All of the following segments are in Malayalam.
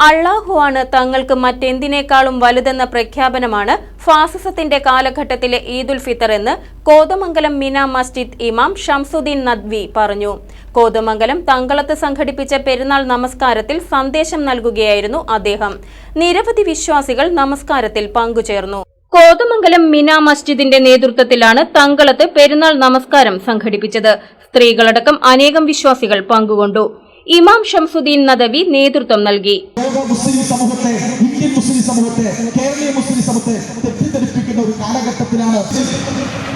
അള്ളാഹുവാണ് തങ്ങൾക്ക് മറ്റെന്തിനേക്കാളും വലുതെന്ന പ്രഖ്യാപനമാണ് ഫാസിസത്തിന്റെ കാലഘട്ടത്തിലെ ഈദുൽ ഫിത്തർ എന്ന് കോതമംഗലം മിന മസ്ജിദ് ഇമാം ഷംസുദ്ദീൻ നദ്വി പറഞ്ഞു. കോതമംഗലം തങ്കളത്ത് സംഘടിപ്പിച്ച പെരുന്നാൾ നമസ്കാരത്തിൽ സന്ദേശം നൽകുകയായിരുന്നു അദ്ദേഹം. നിരവധി വിശ്വാസികൾ നമസ്കാരത്തിൽ പങ്കുചേർന്നു. കോതമംഗലം മിന മസ്ജിദിന്റെ നേതൃത്വത്തിലാണ് തങ്കളത്ത് പെരുന്നാൾ നമസ്കാരം സംഘടിപ്പിച്ചത്. സ്ത്രീകളടക്കം അനേകം വിശ്വാസികൾ പങ്കുകൊണ്ടു. ഇമാം ഷംസുദ്ദീൻ നദവി നേതൃത്വം നൽകി. അള്ളാഹു മുസ്ലിം സമൂഹത്തെ ഇന്ത്യൻ മുസ്ലിം സമൂഹത്തെ കേരളീയ മുസ്ലിം സമൂഹത്തെ തെറ്റിദ്ധരിപ്പിക്കുന്ന ഒരു കാലഘട്ടത്തിലാണ്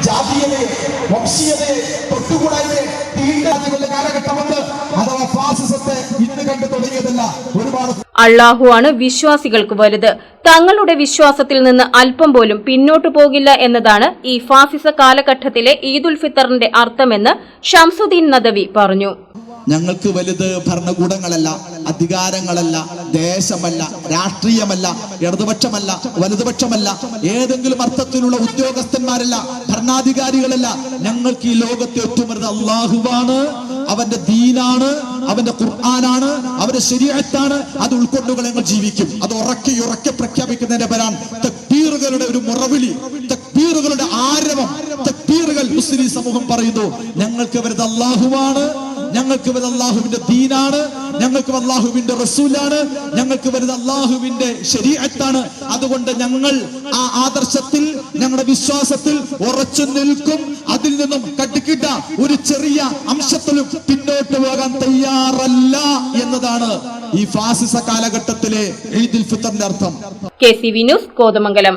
ജാതീയതയെ വംശീയതയെ തൊട്ടുകൂടായ്മയെ തീണ്ടാതികളുടെ കാലഘട്ടമുണ്ട്. അഥവാ ഫാസിസത്തെ ഇന്ന് കണ്ടു തുടങ്ങിയതല്ല. ഒരുപാട് അള്ളാഹുവാണ് വിശ്വാസികൾക്ക് വലുത്. തങ്ങളുടെ വിശ്വാസത്തിൽ നിന്ന് അല്പം പോലും പിന്നോട്ടു പോകില്ല എന്നതാണ് ഈ ഫാസിസ കാലഘട്ടത്തിലെ ഈദുൽ ഫിത്തറിന്റെ അർത്ഥമെന്ന് ഷംസുദ്ദീൻ നദവി പറഞ്ഞു. ഞങ്ങൾക്ക് വലുത് ഭരണകൂടങ്ങളല്ല അധികാരങ്ങളല്ല ദേശമല്ല രാഷ്ട്രീയമല്ല ഇടതുപക്ഷമല്ല വലതുപക്ഷമല്ല ഏതെങ്കിലും അർത്ഥത്തിലുള്ള ഉദ്യോഗസ്ഥന്മാരല്ല ഭരണാധികാരികളല്ല. ഞങ്ങൾക്ക് ഈ ലോകത്തെ ഒറ്റമരുത് അള്ളാഹുവാണ് അവന്റെ ദീനാണ് അവന്റെ ഖുർആനാണ് അവന്റെ ശരീരത്താണ്. അത് ഉൾക്കൊണ്ടുകൾ ഞങ്ങൾ ജീവിക്കും. അത് ഉറക്കി ഉറക്കെ പ്രഖ്യാപിക്കുന്നതിന്റെ പേരാണ് തക്ബീറുകളുടെ ഒരു മുറവിളി തക്ബീറുകളുടെ ആരവം. തക്ബീറുകൾ മുസ്ലിം സമൂഹം പറയുന്നു ഞങ്ങൾക്ക് വരുന്നത് അള്ളാഹുവാണ് ഞങ്ങൾക്ക് വരുന്ന അള്ളാഹുവിന്റെ ദീനാണ് ഞങ്ങൾക്ക് അള്ളാഹുവിന്റെ റസൂലാണ് ഞങ്ങൾക്ക് വരുന്ന അള്ളാഹുവിന്റെ ശരീരത്താണ് അതുകൊണ്ട് ഞങ്ങൾ ആ ആദർശത്തിൽ ഞങ്ങളുടെ വിശ്വാസത്തിൽ ഉറച്ചു നിൽക്കും. അതിൽ നിന്നും കട്ടിക്കിട്ട ഒരു ചെറിയ അംശത്തിലും പിന്നോട്ട് പോകാൻ തയ്യാറല്ല എന്നതാണ് ഈ ഫാസിസ കാലഘട്ടത്തിലെ ഈദുൽ ഫിത്തറിന്റെ അർത്ഥം. K C V news Kothamangalam.